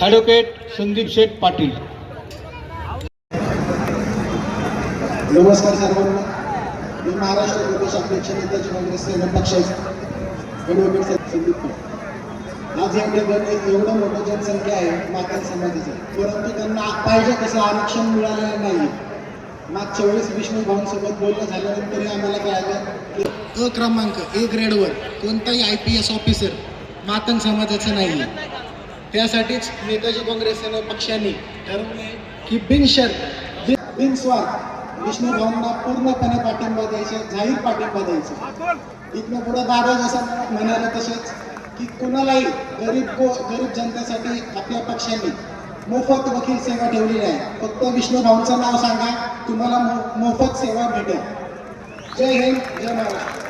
Advocate Sandeep शेठ पाटील नमस्कार सर्वांना. मी महाराष्ट्र प्रदेश अध्यक्ष नेत्याचे काँग्रेसचे सेना ॲडव्होकेट संदीप पाटील आज या ठिकाणी एवढं मोठं जनसंख्या आहे माता समाजाचं. परंतु त्यांना पाहिजे तसं आरक्षण मिळालेलं नाही मागच्या वेळेस विष्णू भाऊंसोबत बोलणं झाल्यानंतरही आम्हाला कळालं की अ क्रमांक ए ग्रेडवर कोणताही I P S officer Matang समाजाचं नाही आहे त्यासाठीच नेताजी काँग्रेस सेना पक्षाने ठरवले की बिनशर्त बिनस्वार्थ विष्णू भाऊंना पूर्णपणे पाठिंबा द्यायचा जाहीर पाठिंबा द्यायचा. इथनं पुढं दादा जसं म्हणाले तसंच की कुणालाही गरीब को गरीब जनतेसाठी आपल्या पक्षाने मोफत वकील सेवा ठेवलेली आहे. फक्त विष्णू भाऊंचं नाव सांगा तुम्हाला मो- मोफत सेवा भेटेल. जय हिंद जय महाराष्ट्र.